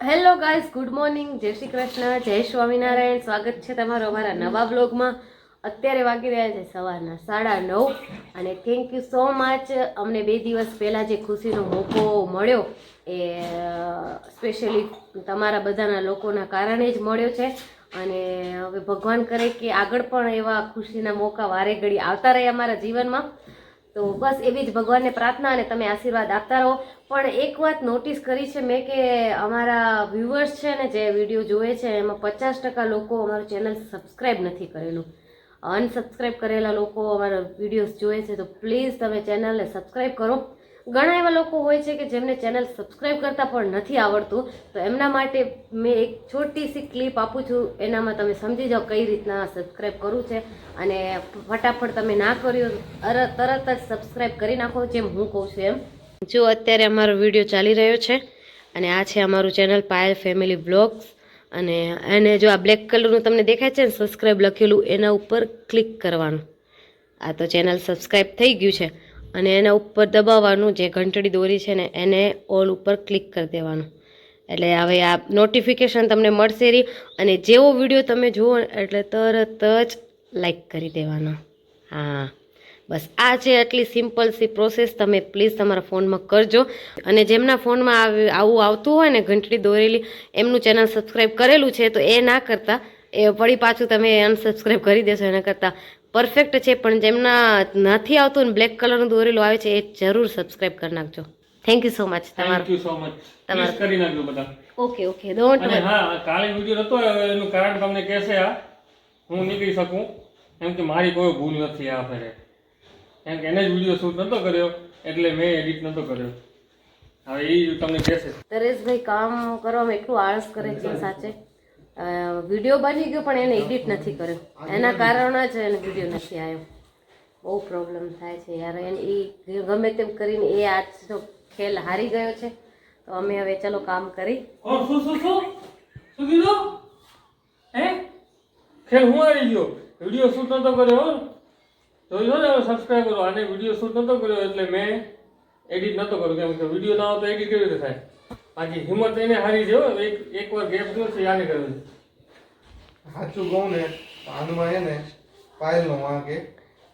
Hello guys good morning જય શ્રી કૃષ્ણ, જય સ્વામિનારાયણ. સ્વાગત છે તમારો અમારા નવા બ્લોગમાં. અત્યારે વાગી રહ્યા છે સવારના સાડા નવ અને થેન્ક યુ સો મચ અમને બે દિવસ પહેલાં જે ખુશીનો મોકો મળ્યો એ સ્પેશિયલી તમારા બધાના લોકોના કારણે જ મળ્યો છે. અને હવે ભગવાન કરે કે આગળ પણ એવા ખુશીના મોકા વારે ઘડી આવતા રહે અમારા જીવનમાં. તો બસ એવી જ ભગવાનને પ્રાર્થના અને તમે આશીર્વાદ આપતા રહો. પણ એક વાત નોટિસ કરી છે મેં કે અમારા વ્યુઅર્સ છે ને જે વીડિયો જોવે છે, એમાં પચાસ ટકા લોકો અમારું ચેનલ સબસ્ક્રાઈબ નથી કરેલું. અનસબસ્ક્રાઈબ કરેલા લોકો અમારા વિડીયોઝ જોવે છે, તો પ્લીઝ તમે ચેનલને સબસ્ક્રાઈબ કરો. ઘણા એવા લોકો હોય છે કે જેમને ચેનલ સબસ્ક્રાઈબ કરતાં પણ નથી આવડતું. તો એમના માટે મેં એક છોટી સી ક્લિપ આપું છું. એનામાં તમે સમજી જાઓ કઈ રીતના સબસ્ક્રાઈબ કરવું છે. અને ફટાફટ તમે ના કર્યું તરત જ સબસ્ક્રાઈબ કરી નાખો, જેમ હું કહું છું એમ. જો અત્યારે અમારો વીડિયો ચાલી રહ્યો છે, અને આ છે અમારું ચેનલ પાયલ ફેમિલી બ્લોગ્સ. અને એને જો આ બ્લેક કલરનું તમને દેખાય છે ને સબસ્ક્રાઈબ લખેલું, એના ઉપર ક્લિક કરવાનું. આ તો ચેનલ સબસ્ક્રાઈબ થઈ ગયું છે. અને એના ઉપર દબાવવાનું જે ઘંટડી દોરી છે ને, એને ઓલ ઉપર ક્લિક કરી દેવાનું. એટલે હવે આ નોટિફિકેશન તમને મળશે રહી અને જેવો વીડિયો તમે જુઓ એટલે તરત જ લાઈક કરી દેવાનો. હા. બસ આ છે આટલી સિમ્પલ સી પ્રોસેસ તમે પ્લીઝ તમારા ફોનમાં કરજો. અને જેમના ફોનમાં આવ- આવું આવતું હોય ને, ઘંટડી દોરેલી, એમનું ચેનલ સબસ્ક્રાઈબ કરેલું છે, તો એ ના કરતાં. એ વળી પાછું તમે અનસબસ્ક્રાઈબ કરી દેશો, એના કરતાં પરફેક્ટ છે પણ જેમના નથી આવતું ને બ્લેક કલરનું દોરેલું આવે છે એ જરૂર સબસ્ક્રાઈબ કરી નાખજો. થેન્ક યુ સો મચ તમારો થેન્ક યુ સો મચ તમારો- કરી નાખજો બધા. ઓકે ઓકે ડોન્ટ અને હા કાલે વિડિયો હતો એનું કારણ તમને કહેશે આ. હું નીકળી શકું. એમ કે મારી કોઈ ભૂલ નથી આ ફેરે. કેમ કે એને જ વિડિયો શૂટ નતો કર્યો એટલે મેં એડિટ નતો કર્યો. હવે એ તમને કહેશે. તરેશભાઈ કામ કરવામાં એટલું આળસ કરે છે સાચે. વીડિયો બની ગયો, પણ એને એડિટ નથી કર્યો. એના કારણે જ એને વીડિયો નથી આવ્યો. બહુ પ્રોબ્લેમ થાય છે યાર. એને એ ગમે તેમ કરીને એ આજનો ખેલ હારી ગયો છે. તો અમે હવે ચલો કામ કરી. શું શું શું? શું કીધું? હે? હું આવી ગયો? વીડિયો શૂટ નતો કર્યો, હો. જોઈ લો ને સબસ્ક્રાઈબ કરો આને વીડિયો શૂટ નતો કર્યો, એટલે મેં એડિટ નતો કર્યો. કેમ કે વીડિયો ના હોય તો એડિટ કેવી રીતે થાય? બાકી હિંમત એને હારી છે એક એક વાર ગેપ જો છે યાદ કર્યું સાચું કહું ને આનમાં હે ને પાયલનો વાંક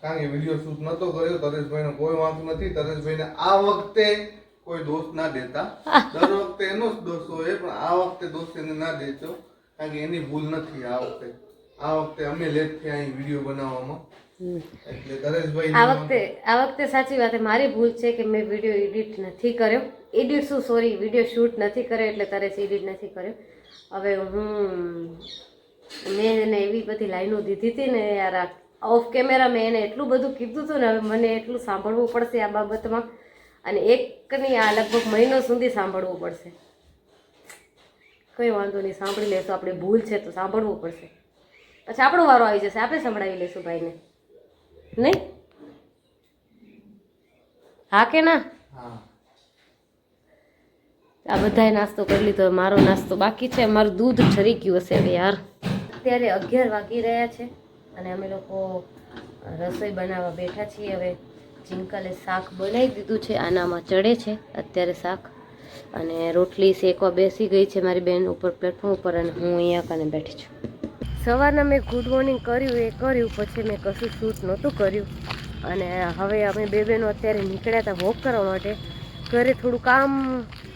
કારણ કે વીડિયો શૂટ નતો કર્યો તરેશભાઈનો કોઈ વાંક નથી તરેશભાઈને આ વખતે કોઈ દોષ ના દેતા. દર વખતે એનો જ દોષ હોય પણ આ વખતે દોષ એને ના દેજો કારણ કે એની ભૂલ નથી આ વખતે. આ વખતે અમે લેટ થયા અહીં વીડિયો બનાવવામાં. એટલે તરેશભાઈ આ વખતે આ વખતે સાચી વાત છે મારી ભૂલ છે કે મેં વીડિયો એડિટ નથી કર્યો. એડિટ શું સોરી, વીડિયો શૂટ નથી કર્યો એટલે તારે એડિટ નથી કર્યો. હવે હું મેં એને એવી બધી લાઈનો દીધી હતી ને યાર ઓફ કેમેરા મેં એને એટલું બધું કીધું હતું ને, હવે મને એટલું સાંભળવું પડશે આ બાબતમાં. અને એકની આ લગભગ મહિનો સુધી સાંભળવું પડશે. કંઈ વાંધો નહીં, સાંભળી લેશું. આપણે ભૂલ છે તો સાંભળવું પડશે. પછી આપણો વારો આવી જશે. આપણે સંભળાવી લઈશું ભાઈને. નહીં? હા કે ના? હા. આ બધાએ નાસ્તો કરી લીધો મારો નાસ્તો બાકી છે. મારું દૂધ ઠરી ગયું હશે હવે યાર. અત્યારે અગિયાર વાગી રહ્યા છે અને અમે લોકો રસોઈ બનાવવા બેઠા છીએ. હવે ચિંકલે શાક બનાવી દીધું છે. આનામાં ચડે છે અત્યારે શાક. અને રોટલી શેકવા બેસી ગઈ છે મારી બેન ઉપર પ્લેટફોર્મ ઉપર અને હું અહીંયા કને બેઠી છું. સવારના મેં ગુડ મોર્નિંગ કર્યું એ કર્યું પછી મેં કશું શૂટ નહોતું કર્યું. અને હવે અમે બે બહેનો અત્યારે નીકળ્યા હતા વોક કરવા માટે. ઘરે થોડું કામ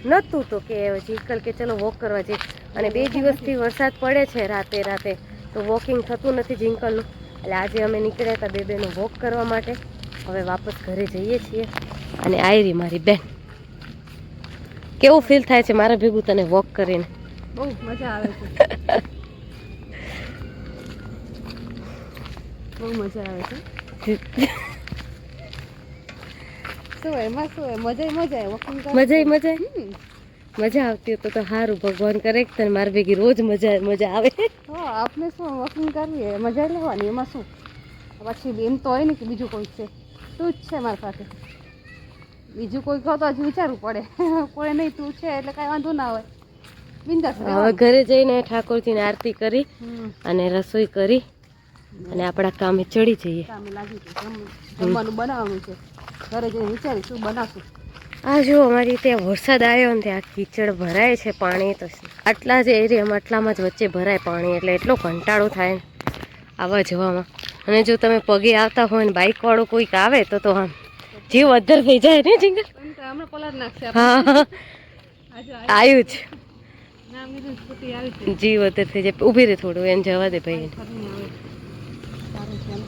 નહોતું તો કે ચીકલ કે ચલો વોક કરવા જઈએ. અને બે દિવસથી વરસાદ પડે છે રાતે રાતે તો વોકિંગ થતું નથી જિંકલનું એટલે આજે અમે નીકળ્યા હતા બે બેનો વોક કરવા માટે. હવે વાપસ ઘરે જઈએ છીએ. અને આયરી મારી બેન. કેવું ફીલ થાય છે મારા ભેગું તને વોક કરીને? બહુ મજા આવે છે. બહુ મજા આવે છે. શું એમાં શું મજા મજા વોકિંગ મજા મજા. મજા આવતી તો તો સારું ભગવાન કરે કે તને મારી ભેગી રોજ મજા મજા આવે. હા આપણે શું વોકિંગ કરીએ મજા લેવાની એમાં શું? પછી એમ તો હોય ને કે બીજું કોઈ છે. તું જ છે મારી સાથે. બીજું કોઈ કહો તો હજી વિચારવું પડે. કોઈ નહીં તું છે એટલે કાંઈ વાંધો ના હોય હવે ઘરે જઈને ઠાકોરજીની આરતી કરી અને રસોઈ કરી અને આપણા કામે ચડી જઈએ. કામે લાગી ગયું જમવાનું બનાવવાનું છે. ઘરે જઈને વિચારીશું બનાવશું? આ જો અમારી ત્યાં વરસાદ આવ્યો ને ત્યાં કીચડ ભરાય છે પાણી તો આટલા જ એરિયામાં આટલામાં જ વચ્ચે ભરાય પાણી એટલે એટલો કંટાળો થાય ને આવવા જવામાં. અને જો તમે પગે આવતા હોય ને બાઇકવાળો કોઈક આવે તો તો આમ જીવ અધર થઈ જાય ને જીંગલ. હા આવ્યું જ. જીવ અધર થઈ જાય. ઊભી રહે થોડું એને જવા દે ભાઈ ફરીને આવે સારું છે એમ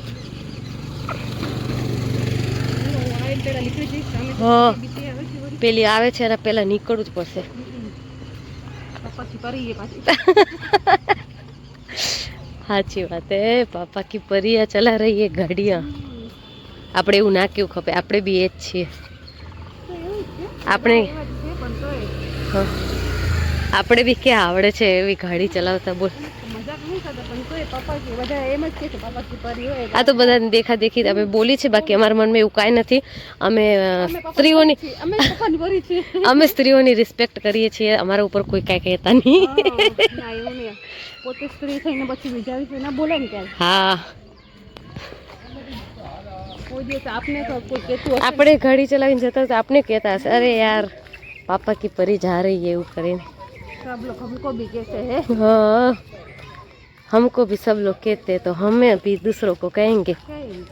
વાઈટ પેલા આવે છે વળી. પેલી આવે છે એના પેલા નીકળવું જ પડશે. સાચી વાત હે પાપા કી પરિયા ચલા રહી હે ગાડિયા. આપણે એવું ના કેવું ખપે આપણે બી એ જ છીએ આપણે. આપણે બી ક્યાં આવડે છે એવી ગાડી ચલાવતા બોલ. આ તો બધા દેખા દેખી અમે બોલી છે બાકી અમારા મનમાં એવું કાંઈ નથી. અમે સ્ત્રીઓની અમે સ્ત્રીઓની રિસ્પેક્ટ કરીએ છીએ અમારા ઉપર કોઈ કાંઈ કહેતા નહીં. પોતે સ્ત્રી થઈને પછી બીજા ના બોલે ને ત્યારે હા. આપણે ઘડી ચલાવીને જતા હતા આપણે કહેતા હશે અરે યાર પાપા કી પરી જા રહી એવું કરીને. હા. हमको भी कहते हैं हाँ हमको भी सब लोग कहते हैं, तो हमें भी दूसरों को कहेंगे કઈ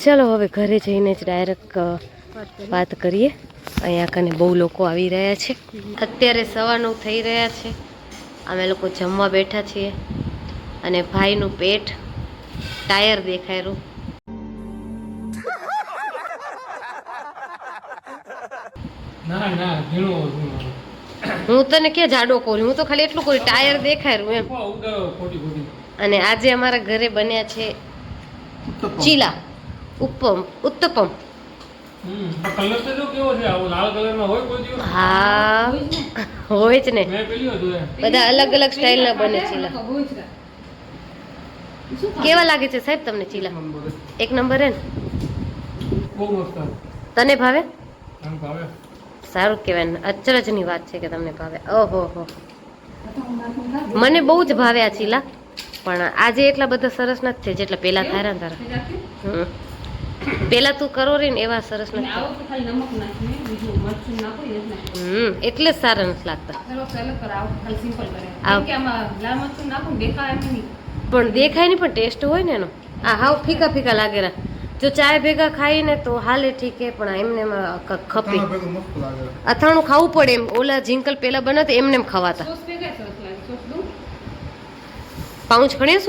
ચલો હવે ઘરે જઈને જ ડાયરેક્ટ વાત કરી વાત કરીએ અહીંયા કને બહુ લોકો આવી રહ્યા છે અત્યારે સવા નવ થઈ રહ્યા છે અમે લોકો જમવા બેઠા છીએ અને ભાઈનું પેટ ટાયર દેખાયરું ના ના ઝીણું ઝીણું. હું તને ક્યાં જાડો કહું હું તો ખાલી એટલું કહું ટાયર દેખાયરું એમ. અને આજે અમારા ઘરે બન્યા છે ચીલા ઉપમ ઉત્તપમ. હા હોય જ ને. બધા અલગ અલગ સ્ટાઇલના બને ચીલા. કેવા લાગે છે સાહેબ તમને ચીલા? એક નંબર હે ને તને ભાવે? ભાવે. સારું કહેવાય અચરજની વાત છે કે તમને ભાવે. ઓહો હો. મને બહુ જ ભાવે આ ચીલા. પણ આજે એટલા બધા સરસ નથી છે જેટલા પહેલા થાય ને તારા. પેલા તું કરો રે ને એવા સરસ નથી હમ એટલે જ સારા નથી લાગતા. પણ દેખાય નહીં પણ ટેસ્ટ હોય ને એનો. આ હાવ ફીકા ફીકા લાગેલા જો ચાય ભેગા ખાઈએ ને તો હાલે ઠીક હે પણ એમને ખપે. અથાણું ખાવું પડે એમ. ઓલા જિંકલ પેલા બનાવતા એમને એમ ખવાતા. સોસ સોસ પાઉચ ખણીએ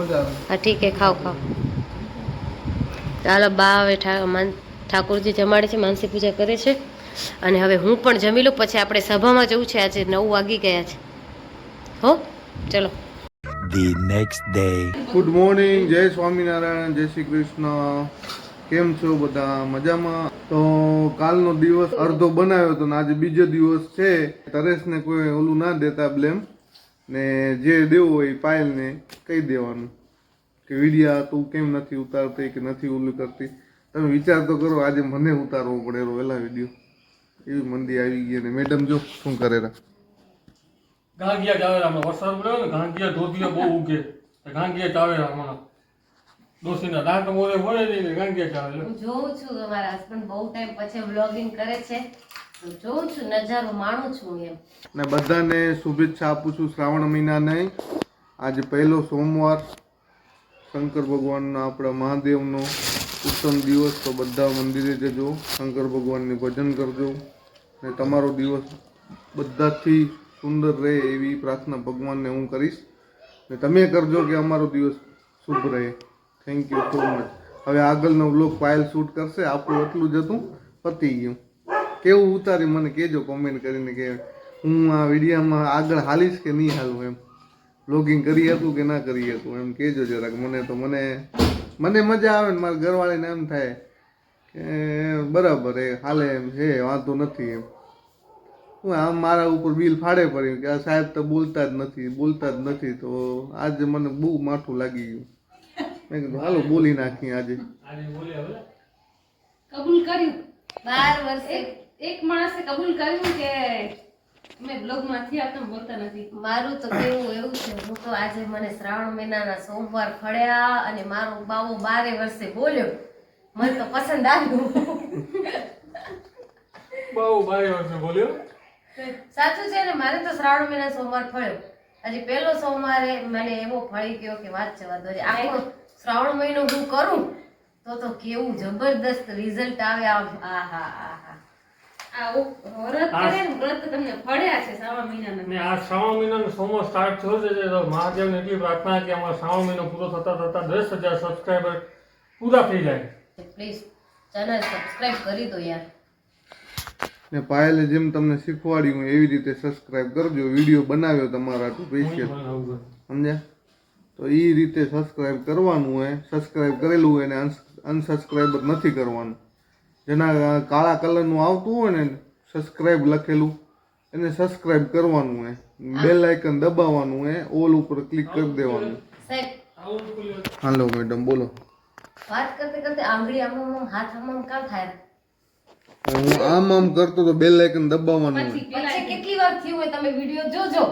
મજા આવે. હા ઠીક હે ખાઓ ખાઓ. ચાલો બા હવે ઠાકોરજી જમાડે છે માનસી પૂજા કરે છે. અને હવે હું પણ જમી લઉં. પછી આપણે સભામાં જવું છે આજે નવ વાગી ગયા છે. હો? ચલો. The next day. Good morning જય સ્વામિનારાયણ જય શ્રી કૃષ્ણ કેમ છો બધા? મજામાં? તો કાલનો દિવસ અડધો બનાવ્યો હતો ને આજે બીજો દિવસ છે. તરેશને કોઈ ઓલું ના દેતા બ્લેમ ને જે દેવું હોય એ પાયલને કહી દેવાનું. કે વિડિયા, તું કેમ નથી ઉતારતી કે નથી ઓલું કરતી? તમે વિચાર તો કરો, આજે મને ઉતારવો પડે એનો વહેલા વીડિયો. એવી મંદી આવી ગઈ અને મેડમ જો શું કરે રા ગાંગિયા ચાવેરા હમણાં વરસાદ પડ્યો ને ગાંગિયા ધોતિયા બહુ ઉગે. ગાંગિયા ચાવેરા હમણાં ડોસીના દાંત મોરે હોય નહીં ને ગાંગિયા ચાવેરા. હું જોઉં છું કે હસબન્ડ બહુ ટાઈમ પછી વ્લોગિંગ કરે છે. તો જોઉં છું નજારો માણું છું એમ. ને બધાને શુભેચ્છા આપું છું શ્રાવણ મહિનાને આજે પહેલો સોમવાર. શંકર ભગવાનના આપણા મહાદેવનો ઉત્તમ દિવસ તો બધા મંદિરે જજો શંકર ભગવાનની ભજન કરજો. ને તમારો દિવસ બધાથી સુંદર રહે એવી પ્રાર્થના ભગવાનને હું કરીશ. ને તમે કરજો કે અમારો દિવસ શુભ રહે. થેન્ક યુ સો મચ હવે આગળનો વ્લોગ પાયલ શૂટ કરશે. આપણું એટલું જ હતું. પતી ગયું. કેવું ઉતારી મને કહેજો કોમેન્ટ કરીને કે હું આ વિડીયામાં આગળ હાલીશ કે નહીં હાલું એમ. બ્લોગિંગ કરી હતું કે ના કરી હતું એમ કહેજો જરાક. મને તો મને મને મજા આવે ને મારા ઘરવાળીને એમ થાય કે બરાબર એ હાલે એમ. છે વાંધો નથી એમ. આમ મારા ઉપર બિલ ફાડે પડ્યું કે આ સાહેબ તો બોલતા જ નથી બોલતા જ નથી તો આજે મને બહુ માઠું લાગી ગયું. મેં કીધું હાલો બોલી નાખી આજે. આજે કબૂલ કર્યું? બાર વર્ષે. એક માણસે કબૂલ કર્યું કે મેં બ્લોગમાંથી આ તમે બોલતા નથી. મારું તો કેવું એવું છે હું તો આજે મને શ્રાવણ મહિનાના સોમવાર ફળ્યા અને મારો બાવો બારે વર્ષે બોલ્યો. મને તો પસંદ આવ્યું. બહુ બારે વર્ષે બોલ્યો? સાચું છે ને મારે તો શ્રાવણ મહિના સોમવાર ફળ્યો. હજી પહેલો સોમવારે મને એવો ફળી ગયો કે વાત જવા દો. આખો શ્રાવણ મહિનો હું કરું તો તો કેવું જબરદસ્ત રિઝલ્ટ આવે આમ આહા આહા આ ઉપ- વ્રત કરે ને વ્રત તમને ફળ્યા છે શ્રાવણ મહિનાના. ને આ શ્રાવણ મહિનાનો સોમો સ્ટાર્ટ થયો છે તો મહાદેવને એટલી પ્રાર્થના કે અમારો શ્રાવણ મહિનો પૂરો થતા થતા દસ હજાર સબસ્ક્રાઈબર પૂરા થઈ જાય. પ્લીઝ ચેનલ સબસ્ક્રાઈબ કરી દો યાર. ને પાયલે જેમ તમને શીખવાડ્યું એવી રીતે સબસ્ક્રાઇબ કરજો. વીડિયો બનાવ્યો તમારા તો સ્પેશિયલ સમજ્યા? તો એ રીતે સબસ્ક્રાઇબ કરવાનું હોય સબસ્ક્રાઇબ કરેલું હોય ને અનસબસ્ક્રાઇબ નથી કરવાનું. જેના કાળા કલરનું આવતું હોય ને સબસ્ક્રાઇબ લખેલું એને સબસ્ક્રાઇબ કરવાનું હોય. બેલ આઇકન દબાવવાનું હોય ઓલ ઉપર ક્લિક કરી દેવાનું. હાલો મેડમ બોલો. વાત કરતે કરતે આંગળી આમ હાથ આમ આમ કામ થાય? હું આમ આમ કરતો તો બેલ આઇકન દબાવવાનું પછી કેટલી વાર થયું હોય તમે વિડિયો જોજો.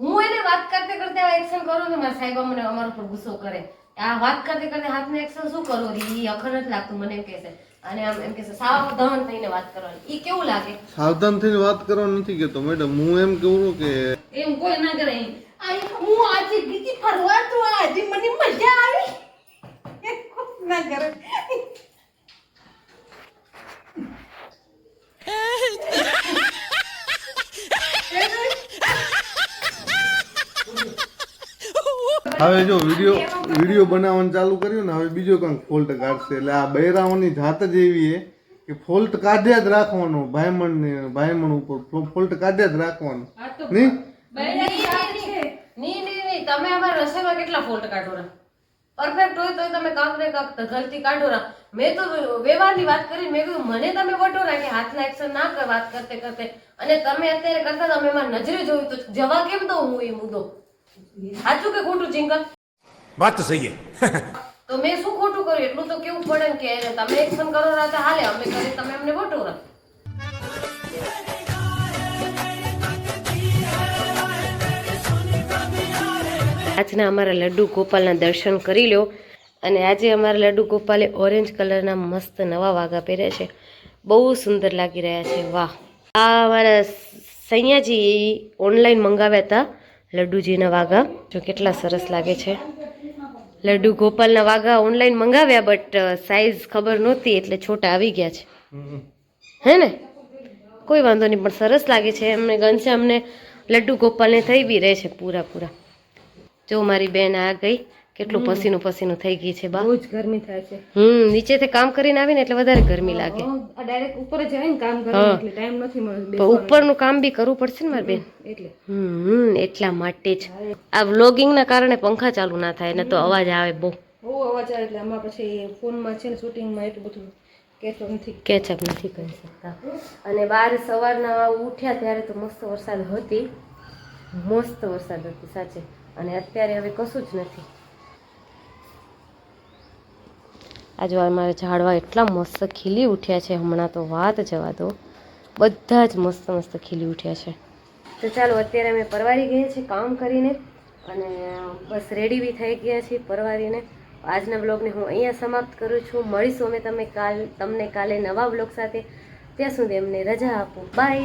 હું એને વાત કરતે કરતે આ એક્શન કરું ને મારા સાહેબ મને અમારા ઉપર ગુસ્સો કરે. આ વાત કરતે કરતે હાથને એક્શન શું કરો? ઈ અખર નથી લાગતું મને એમ કહેશે. અને આમ એમ કહેશે સાવધાન થઈને વાત કરવાની. ઈ કેવું લાગે? સાવધાન થઈને વાત કરવા નથી કેતો મેડમ હું એમ કહું કે એમ કોઈ ના કરે. ઈ. હું આજે બીજી ફરવા તો આજે મને મજા આવી. ના કરે. હવે જો વીડિયો વીડિયો બનાવવાનું ચાલુ કર્યું ને હવે બીજો કંઈક ફોલ્ટ કાઢશે. એટલે આ બૈરાઓની જાત જ એવી છે કે ફોલ્ટ કાઢ્યા જ રાખવાનો ભાઈમણ ને ભાઈમણ ઉપર ફોલ્ટ કાઢ્યા જ રાખવાનો. નહીં? ની ની ની તમે અમારા રસોઈમાં કેટલા ફોલ્ટ કાઢો પરફેક્ટ હોય તો તમે કાંક ને કાંક ગલતી કાઢો મેં તો વ્યવહારની વાત કરી મેં કીધું મને તમે વટોરા કે હાથના એક્શન ના કર વાત કરતે કરતે. અને તમે અત્યારે કરતા તમે એમાં નજરે જોયું તો જવા કેમ દઉં હું એ મુદ્દો? સાચું કે ખોટું જિંગલ? વાત તો સહી તો મેં શું ખોટું કર્યું? એટલું તો કેવું પડે કે તમે એક્શન કરો રાતે હાલે અમે કરી તમે અમને ખોટું રાખ. આજના અમારા લડ્ડુ ગોપાલના દર્શન કરી લો અને આજે અમારા લડ્ડુ ગોપાલે ઓરેન્જ કલરના મસ્ત નવા વાઘા પહેર્યા છે. બહુ સુંદર લાગી રહ્યા છે. વાહ. આ અમારા સૈયાજી ઓનલાઈન મંગાવ્યા હતા. લડ્ડુજીના વાઘા. જો કેટલા સરસ લાગે છે. લડ્ડુ ગોપાલના વાઘા ઓનલાઈન મંગાવ્યા બટ સાઈઝ ખબર નહોતી એટલે છોટા આવી ગયા છે. હે ને? કોઈ વાંધો નહીં પણ સરસ લાગે છે. એમને ગણશે અમને લડ્ડુ ગોપાલને થઈ બી રહે છે પૂરા પૂરા. જો મારી બેન આ ગઈ. કેટલું પસીનું પસીનું થઈ ગઈ છે બા. બહુ જ ગરમી થાય છે. હમ નીચેથી કામ કરીને આવીને એટલે વધારે ગરમી લાગે. ડાયરેક્ટ ઉપર જ જાય ને કામ કરવા એટલે ટાઈમ નથી મળતો ઉપરનું કામ બી કરવું પડશે ને મારી બેન? એટલે. હમ એટલા માટે જ. આ વ્લોગિંગના કારણે પંખા ચાલુ ના થાય ને તો અવાજ આવે બહુ. બહુ અવાજ આવે એટલે આમાં પછી ફોનમાં છે ને શૂટિંગમાં એટલું બધું કેચઅપ નથી. કેચઅપ નથી કરી શકતા. અને બાર સવારના ઉઠ્યા ત્યારે તો મસ્ત વરસાદ હતી. મસ્ત વરસાદ હતી સાચે. અને અત્યારે હવે કશું જ નથી. આજે અમારા ઝાડવા એટલા મસ્ત ખીલી ઉઠ્યા છે. હમણાં તો વાત જવા દો. બધા જ મસ્ત મસ્ત ખીલી ઉઠ્યા છે. તો ચાલો, અત્યારે અમે પરવારી ગયા છીએ કામ કરીને અને બસ રેડી બી થઈ ગયા છીએ પરવારીને. આજના બ્લોગને હું અહીંયા સમાપ્ત કરું છું. મળીશું અમે તમે કાલ, તમને કાલે નવા બ્લોગ સાથે. ત્યાં સુધી અમને રજા આપો. બાય